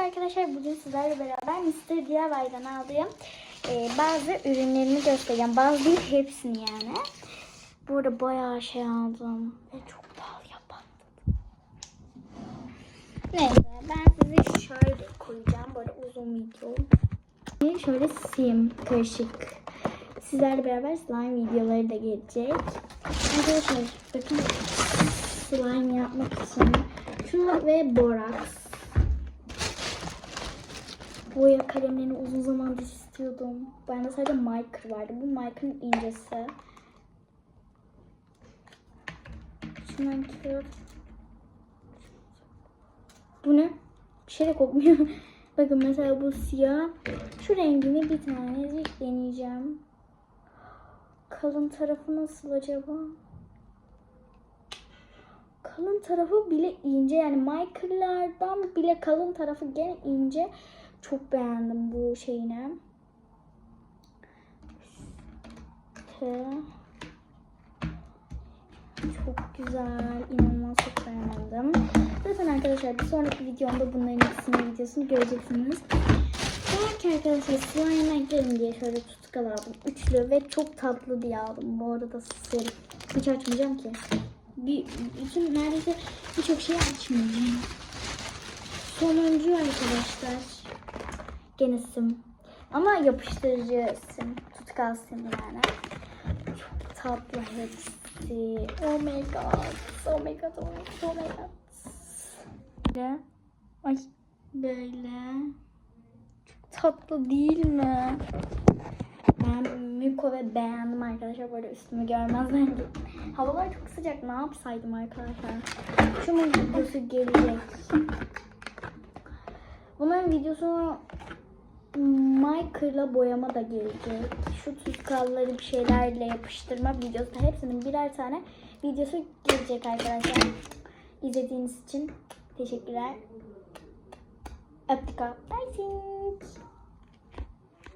arkadaşlar bugün sizlerle beraber Mr. DIY'dan aldığım e, bazı ürünlerimi göstereceğim. Bazı değil hepsini yani. Burada bayağı şey aldım. Ve çok pahalıya patladı. Neyse ben sizi şöyle koyacağım. Böyle uzun video. Şöyle sim karışık. Sizlerle beraber slime videoları da gelecek. Arkadaşlar bakın slime yapmak için şu ve boraks. Boya kalemlerini uzun zamandır istiyordum. Bende sadece marker vardı. Bu markerın incesi. Şundan. Bu ne? Bir şey de kokmuyor. Bakın mesela bu siyah. Şu rengini bir tanecik deneyeceğim. Kalın tarafı nasıl acaba? Kalın tarafı bile ince yani markerlardan bile kalın tarafı gene ince. Çok beğendim bu şeyini. Çok güzel. inanılmaz çok beğendim. Zaten arkadaşlar bir sonraki videomda bunların ikisinin videosunu göreceksiniz. Belki arkadaşlar slime eklerim diye şöyle tutkal aldım. Üçlü ve çok tatlı diye aldım. Bu arada sır. Hiç açmayacağım ki. Bir, bütün neredeyse birçok şey açmayacağım. Sonuncu arkadaşlar. Gene sim. Ama yapıştırıcı sim. Tutkal sim yani. Çok tatlı hepsi. Oh my god. Oh my god. Oh my god. Oh my god. Böyle. Ay. Böyle. Çok tatlı değil mi? Beğendim arkadaşlar. Böyle üstümü görmezden gittim. Havalar çok sıcak. Ne yapsaydım arkadaşlar? Şunun videosu gelecek. Bunların videosu Michael'la boyama da gelecek. Şu tutkalları bir şeylerle yapıştırma videosu da hepsinin birer tane videosu gelecek arkadaşlar. İzlediğiniz için teşekkürler. Öptük. Bye.